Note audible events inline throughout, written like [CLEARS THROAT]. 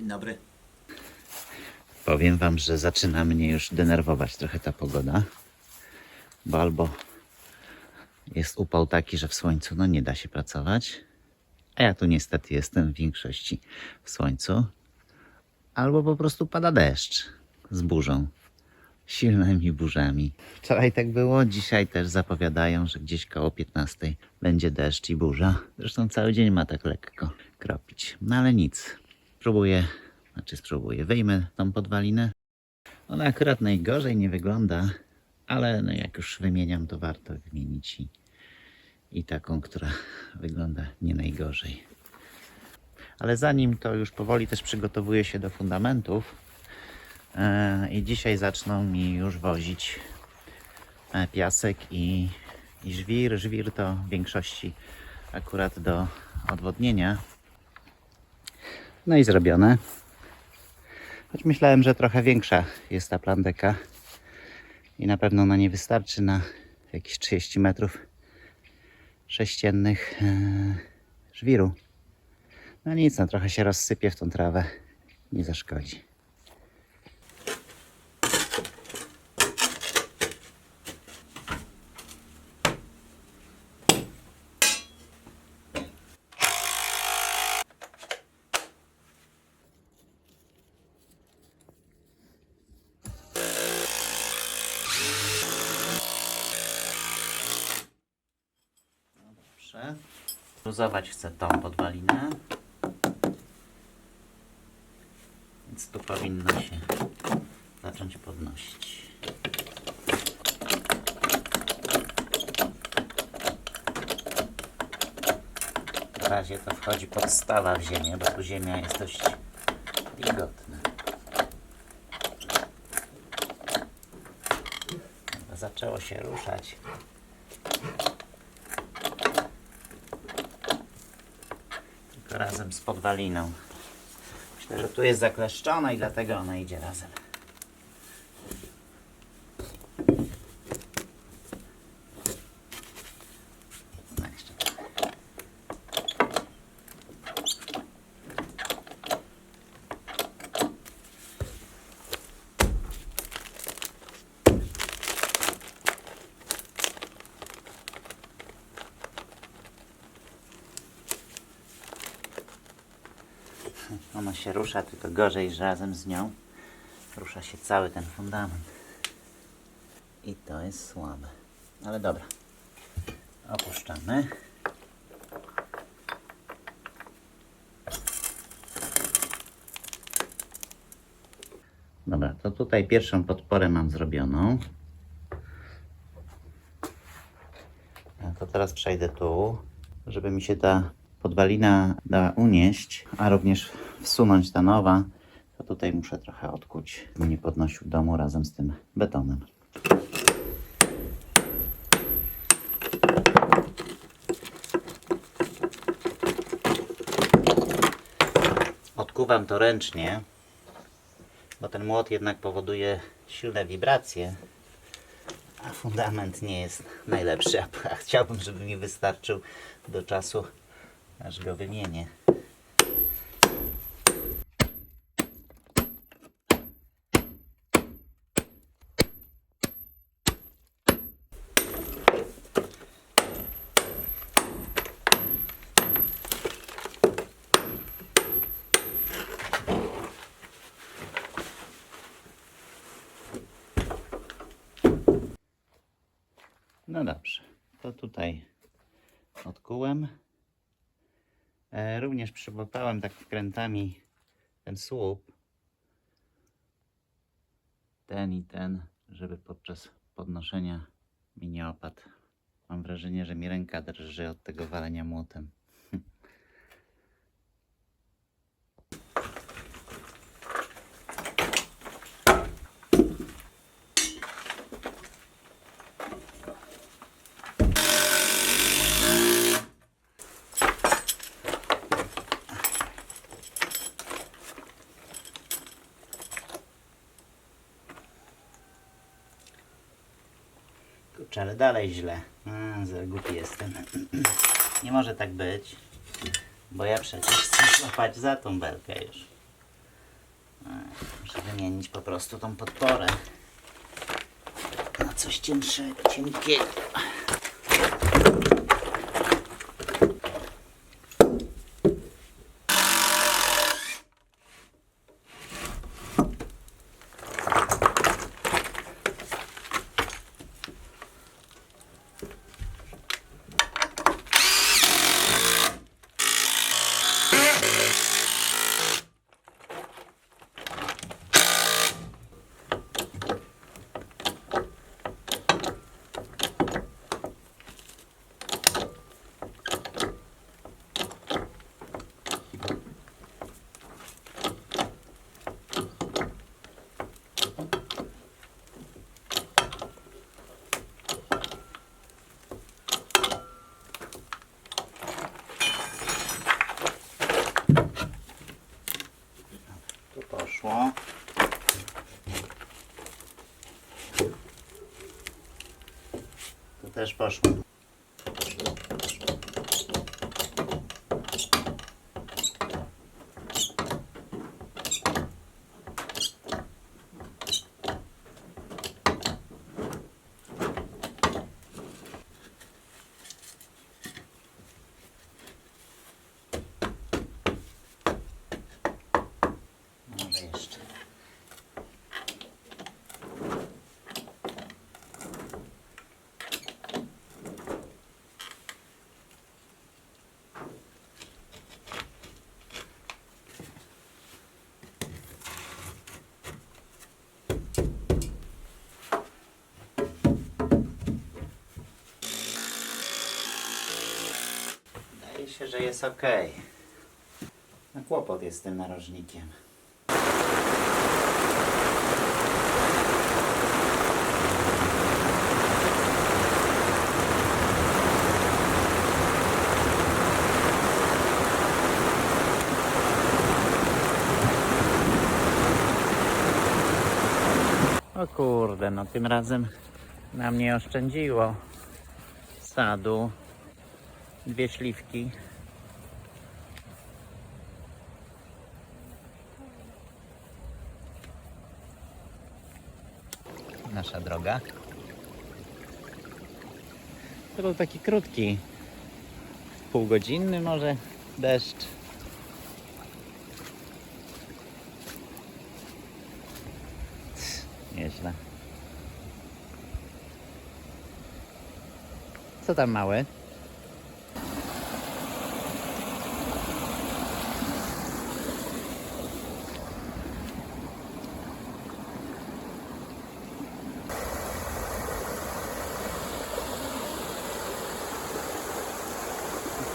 Dzień dobry. Powiem Wam, że zaczyna mnie już denerwować trochę ta pogoda, bo albo jest upał taki, że w słońcu no nie da się pracować, a ja tu niestety jestem w większości w słońcu, albo po prostu pada deszcz z burzą, silnymi burzami. Wczoraj tak było, dzisiaj też zapowiadają, że gdzieś koło 15 będzie deszcz i burza. Zresztą cały dzień ma tak lekko kropić, no ale nic. Spróbuję, znaczy spróbuję, wyjmę tą podwalinę. Ona akurat najgorzej nie wygląda, ale no jak już wymieniam, to warto wymienić i, i taką, która wygląda nie najgorzej. Ale zanim to już powoli też przygotowuję się do fundamentów e, i dzisiaj zaczną mi już wozić e, piasek i, i żwir. Żwir to w większości akurat do odwodnienia. No i zrobione. Choć myślałem, że trochę większa jest ta plandeka i na pewno ona nie wystarczy na jakieś 30 metrów sześciennych e, żwiru. No nic, no trochę się rozsypie w tą trawę. Nie zaszkodzi. Dobrze. Luzować chcę tą podwalinę. Więc tu powinno się zacząć podnosić. Na razie to wchodzi podstawa w ziemię, bo tu ziemia jest dość wilgotna. Zaczęło się ruszać. Tylko razem z podwaliną. Myślę, że tu jest zakleszczona i dlatego ona idzie razem. No jeszcze trochę. Ona się rusza, tylko gorzej, że razem z nią rusza się cały ten fundament. I to jest słabe. Ale dobra. Opuszczamy. Dobra, to tutaj pierwszą podporę mam zrobioną. A to teraz przejdę tu, żeby mi się ta podwalina dała unieść, a również wsunąć ta nowa, to tutaj muszę trochę odkuć, by nie podnosił domu razem z tym betonem. Odkuwam to ręcznie, bo ten młot jednak powoduje silne wibracje, a fundament nie jest najlepszy, a [LAUGHS] chciałbym, żeby mi wystarczył do czasu, aż go wymienię. No dobrze, to tutaj odkułem. Przyłapałem tak wkrętami ten słup. Ten i ten, żeby podczas podnoszenia mi nie opadł. Mam wrażenie, że mi ręka drży od tego walenia młotem. Kurczę, ale dalej źle. A, za głupi jestem. [CLEARS THROAT] Nie może tak być, bo ja przecież chcę złapać za tą belkę już. Muszę wymienić po prostu tą podporę na coś cięższego, cienkiego. Tu poszło. Tu też poszło. Może jeszcze. Wydaje się, że jest ok. No kłopot jest tym narożnikiem. O kurde, no tym razem nam nie oszczędziło sadu. Dwie śliwki. Nasza droga. To był taki krótki, półgodzinny może deszcz. Nieźle. Co tam mały?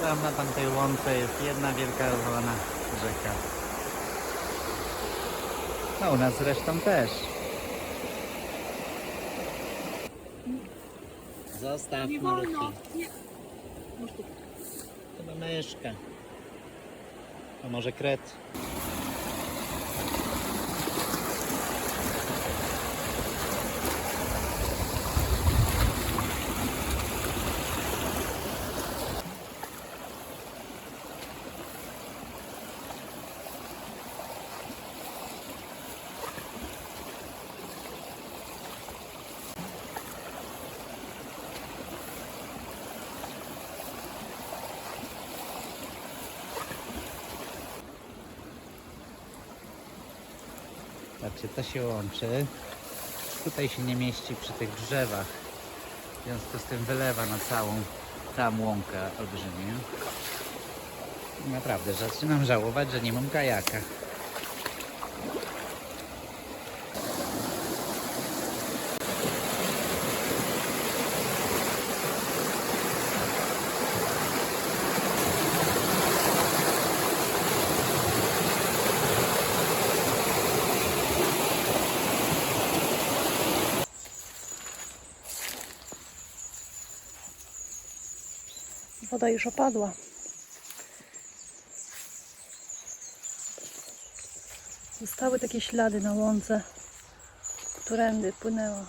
Tam na tamtej łące jest jedna wielka rozwalona rzeka. No u nas zresztą też. Zostaw Nie wolno. Nie. Masz tu. Chyba myszka. A może kret? Patrzcie, to się łączy. Tutaj się nie mieści przy tych drzewach. W związku z tym wylewa na całą tam łąkę olbrzymią. Naprawdę, zaczynam żałować, że nie mam kajaka. Woda już opadła. Zostały takie ślady na łące, którędy płynęła.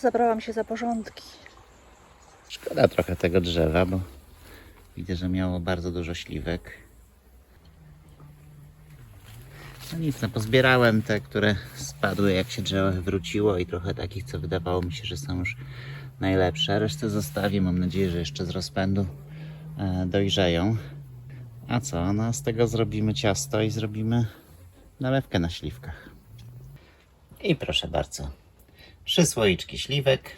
zabrałam się za porządki. Szkoda trochę tego drzewa, bo widzę, że miało bardzo dużo śliwek. No nic, no pozbierałem te, które spadły jak się drzewo wywróciło i trochę takich, co wydawało mi się, że są już najlepsze. Resztę zostawię, mam nadzieję, że jeszcze z rozpędu e, dojrzeją. A co, no z tego zrobimy ciasto i zrobimy nalewkę na śliwkach. I proszę bardzo, trzy słoiczki śliwek,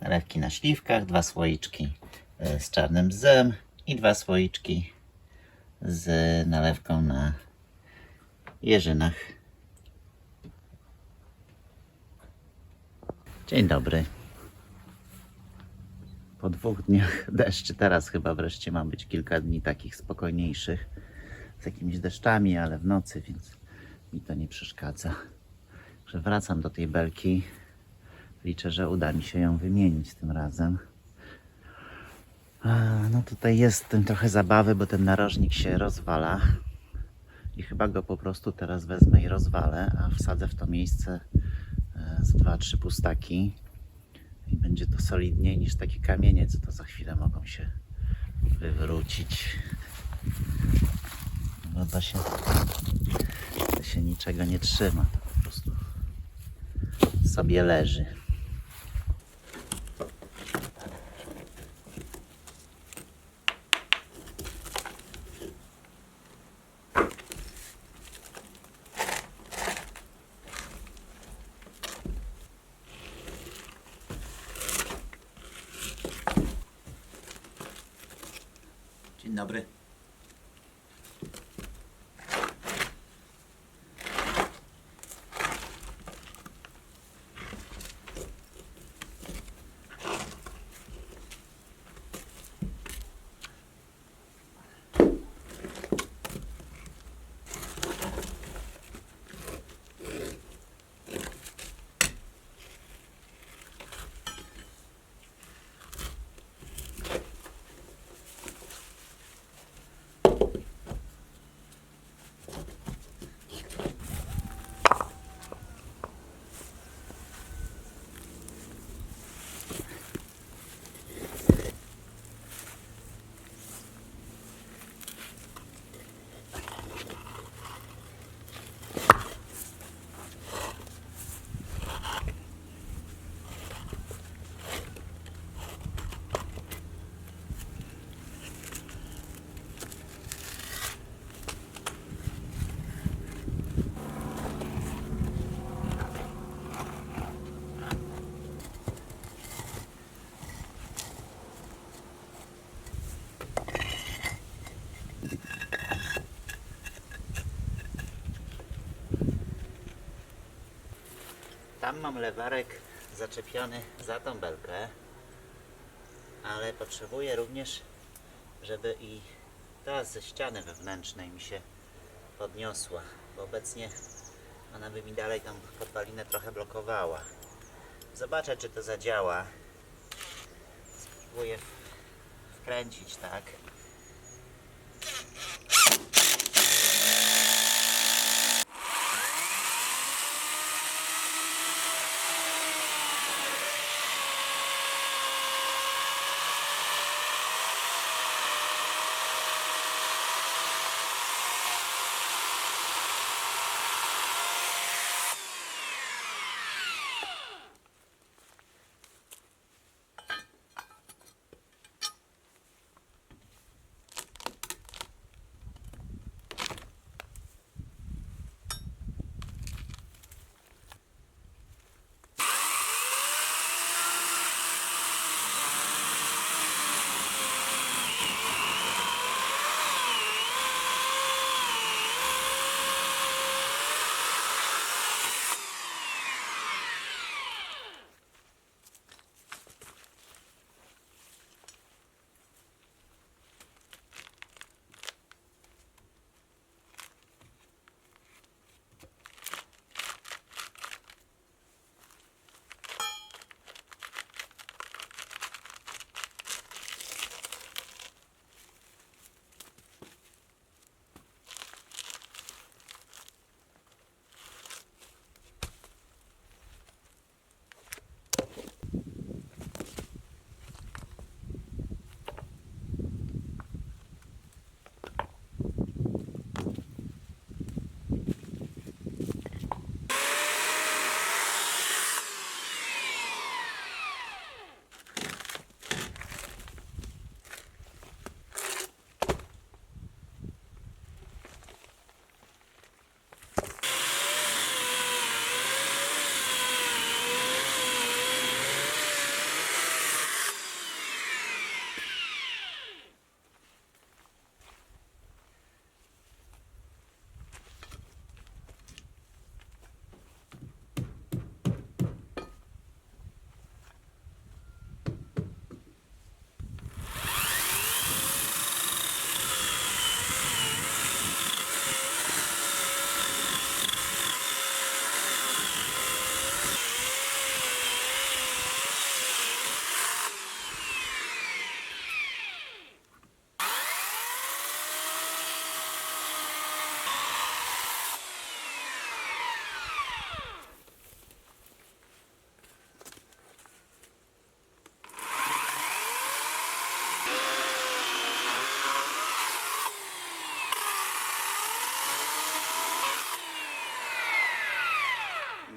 nalewki na śliwkach, dwa słoiczki z czarnym bzem i dwa słoiczki z nalewką na jeżynach. Dzień dobry. Po dwóch dniach [LAUGHS] deszczy, teraz chyba wreszcie ma być kilka dni takich spokojniejszych, z jakimiś deszczami, ale w nocy, więc mi to nie przeszkadza. Że wracam do tej belki. Liczę, że uda mi się ją wymienić tym razem. No tutaj jest tym trochę zabawy, bo ten narożnik się rozwala. I chyba go po prostu teraz wezmę i rozwalę, a wsadzę w to miejsce e, z dwa, trzy pustaki. I będzie to solidniej niż takie kamienie, co to za chwilę mogą się wywrócić. No to się, to się niczego nie trzyma, to po prostu sobie leży. Mam lewarek zaczepiony za tą belkę, ale potrzebuję również, żeby i ta ze ściany wewnętrznej mi się podniosła, bo obecnie ona by mi dalej tam podwalinę trochę blokowała. Zobaczę, czy to zadziała. Spróbuję wkręcić tak.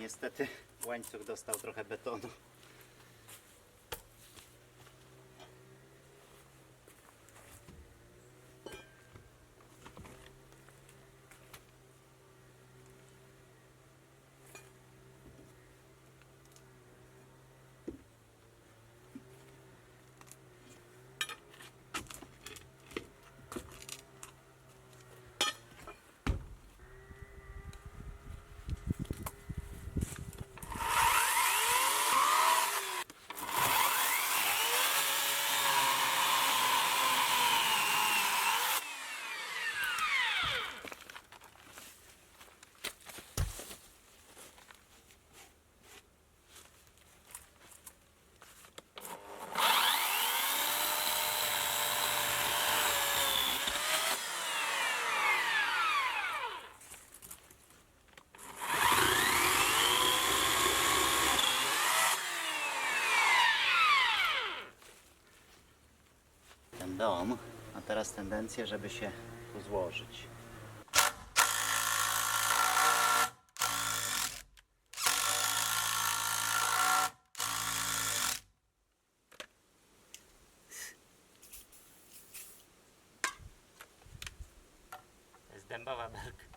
Niestety łańcuch dostał trochę betonu. ten dom, a teraz tendencję, żeby się tu złożyć. To jest dębowa belka.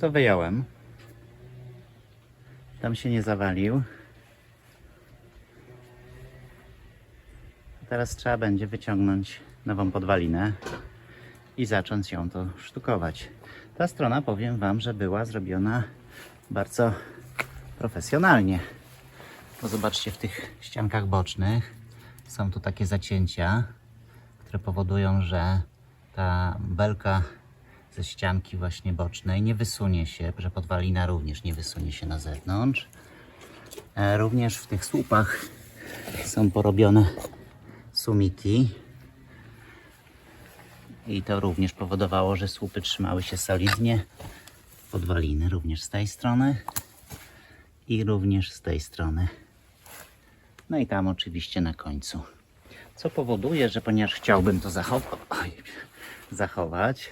To wyjąłem. Tam się nie zawalił. Teraz trzeba będzie wyciągnąć nową podwalinę i zacząć ją to sztukować. Ta strona, powiem Wam, że była zrobiona bardzo profesjonalnie. Bo zobaczcie, w tych ściankach bocznych są tu takie zacięcia, które powodują, że ta belka ze ścianki właśnie bocznej nie wysunie się, że podwalina również nie wysunie się na zewnątrz. E, Również w tych słupach są porobione sumiki i to również powodowało, że słupy trzymały się solidnie. Podwaliny również z tej strony i również z tej strony. No i tam oczywiście na końcu. Co powoduje, że ponieważ chciałbym to zachowa- oj, zachować,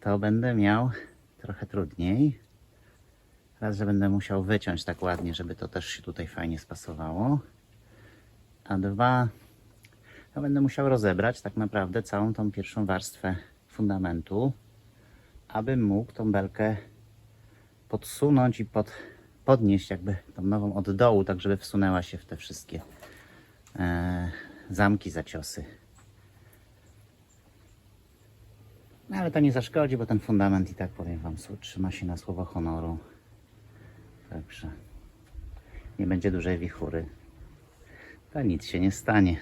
to będę miał trochę trudniej. Raz, że będę musiał wyciąć tak ładnie, żeby to też się tutaj fajnie spasowało. A dwa, ja będę musiał rozebrać tak naprawdę całą tą pierwszą warstwę fundamentu, abym mógł tą belkę podsunąć i pod, podnieść jakby tą nową od dołu, tak żeby wsunęła się w te wszystkie e, zamki, zaciosy. No ale to nie zaszkodzi, bo ten fundament i tak powiem Wam, trzyma się na słowo honoru. Także nie będzie dużej wichury. To nic się nie stanie.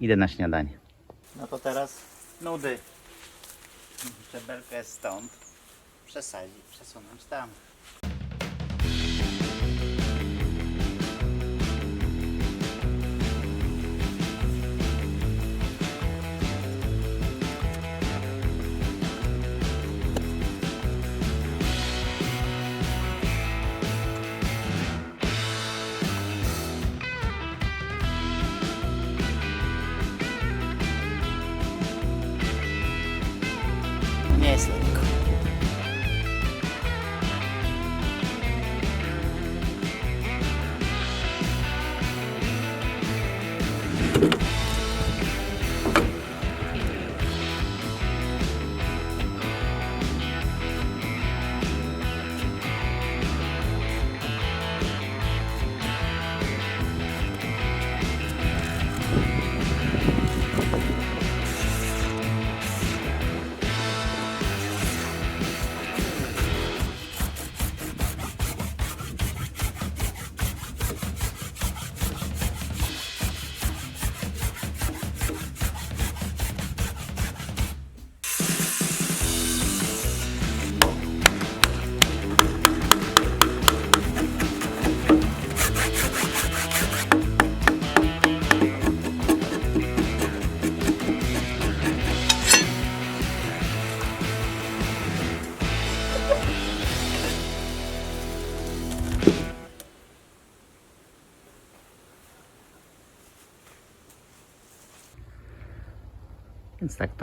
Idę na śniadanie. No to teraz nudy. Muszę belkę stąd przesadzić, przesunąć tam.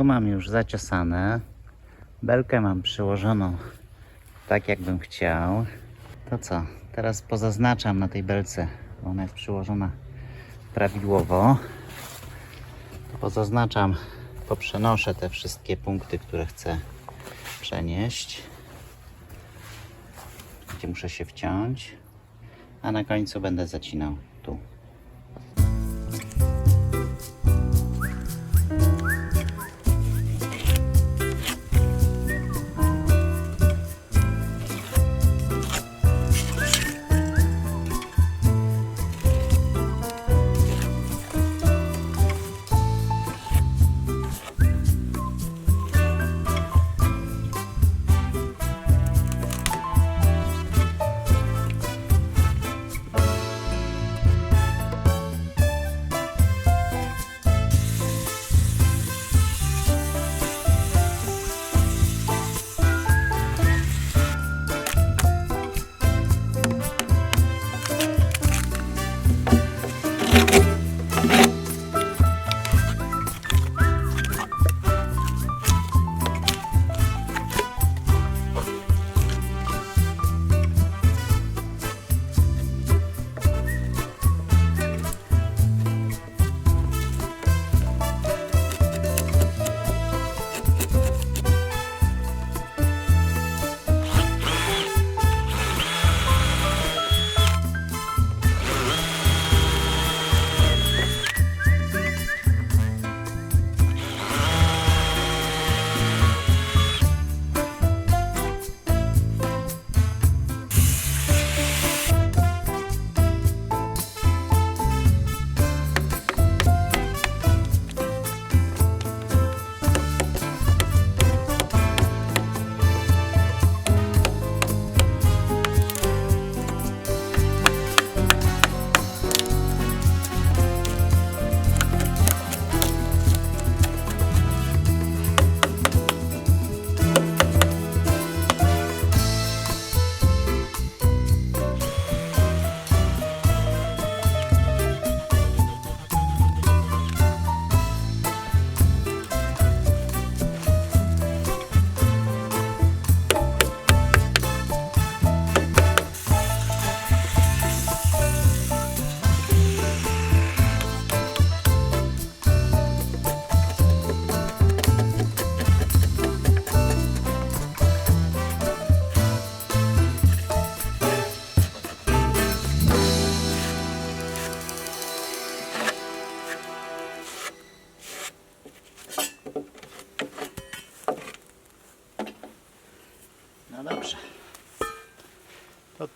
Mam już zaciosane. Belkę mam przyłożoną tak, jakbym chciał. To co? Teraz pozaznaczam na tej belce, ona jest przyłożona prawidłowo. Pozaznaczam, poprzenoszę te wszystkie punkty, które chcę przenieść. Gdzie muszę się wciąć. A na końcu będę zacinał tu.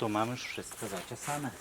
To tu mam już wszystko zaczesane.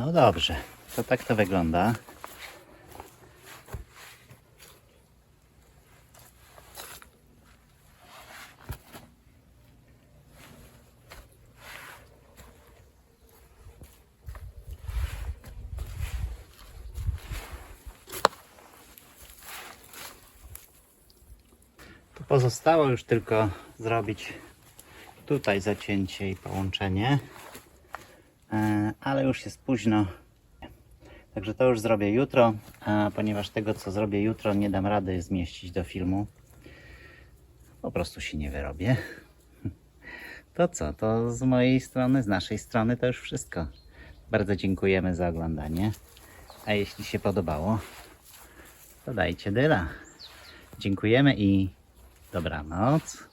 No dobrze, to tak to wygląda. Pozostało już tylko zrobić tutaj zacięcie i połączenie. E, ale już jest późno. Także to już zrobię jutro, ponieważ tego co zrobię jutro nie dam rady zmieścić do filmu, po prostu się nie wyrobię. [LAUGHS] To co, to z mojej strony, z naszej strony to już wszystko. Bardzo dziękujemy za oglądanie. A jeśli się podobało, To dajcie dyla. Dziękujemy i dobranoc.